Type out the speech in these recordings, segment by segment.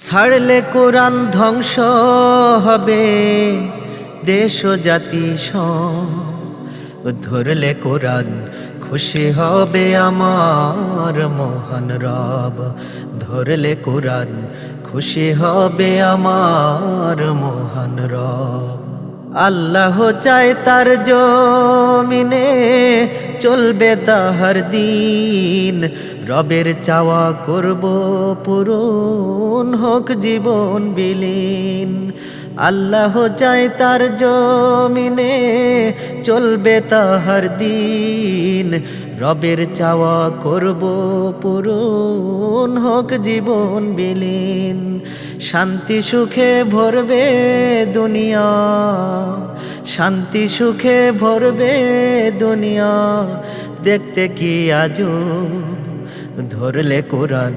ছাড়লে কোরআন ধ্বংস হবে দেশ জাতি। ধরলে কোরআন খুশি হবে আমার মহান রব ধরলে কোরআন খুশি হবে আমার মোহন রব আল্লাহ চায় তার জমিনে চলবে তাহার দিন। রবের চাওয়া করব পূরণ হোক জীবন বিলীন। আল্লাহ চায় তার জমিনে চলবে তাহার দিন। রবের চাওয়া করব পূরণ হোক জীবন বিলীন। শান্তি সুখে ভরবে দুনিয়া। শান্তি সুখে ভরবে দুনিয়া। দেখতে কি আজব? ধরলে কোরআন,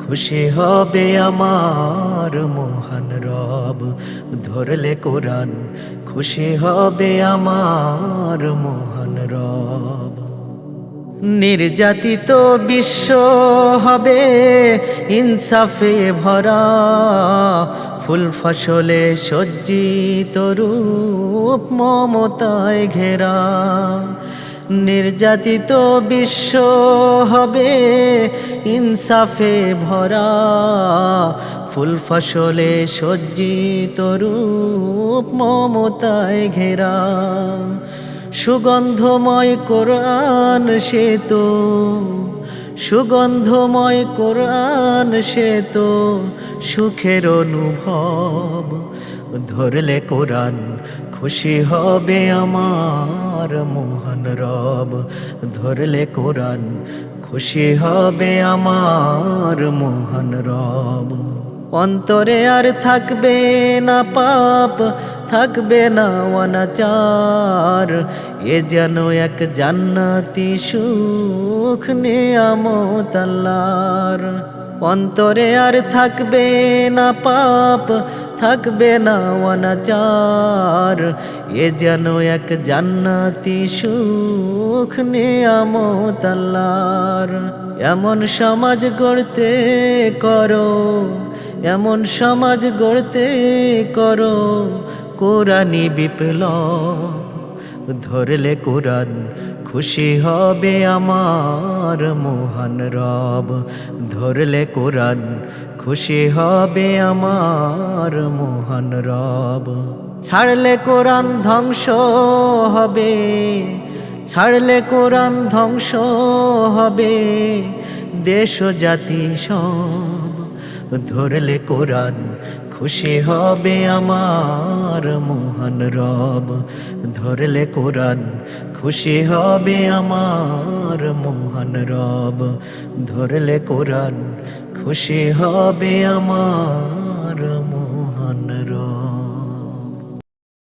খুশি হবে আমার মহান রব। ধরলে কোরআন, খুশি হবে আমার মহান রব। নির্যাতিত বিশ্ব হবে, ইনসাফে ভরা। ফুল ফসলে সজ্জিত রূপ মমতায় ঘেরা। নির্যাতিত বিশ্ব হবে ইনসাফে ভরা। ফুল ফসলে সজ্জিত রূপ মমতায় ঘেরা। সুগন্ধময় কোরআন সে তো সুগন্ধময় কোরআন সে তো সুখের অনুভব। ধরলে কোরআন, খুশি হবে আমার মোহন রব। ধরলে কোরআন, খুশি হবে আমার মোহন রব। অন্তরে আর থাকবে না পাপ, থাকবে না অনাচার। এ যেন এক জান্নাতি সুখ নিয়ামত আল্লাহর। অন্তরে আর থাকবে না পাপ, থাকবে না অনাচার। এ যেন এক জান্নাতি সুখ নিয়ামত আল্লাহর। এমন সমাজ গড়তে করো। এমন সমাজ গড়তে করো। কোরআনি বিপ্লব, ধরলে কোরআন খুশি হবে আমার মোহন রব। ধরলে কোরআন খুশি হবে আমার মোহন রব। ছাড়লে কোরআন ধ্বংস হবে, ছাড়লে কোরআন ধ্বংস হবে। দেশ জাতি সব ধরলে কোরআন, খুশি হবে আমার মোহন রব। ধরলে কোরআন, খুশি হবে আমার মোহন রব। ধরলে কোরআন, খুশি হবে আমার মোহন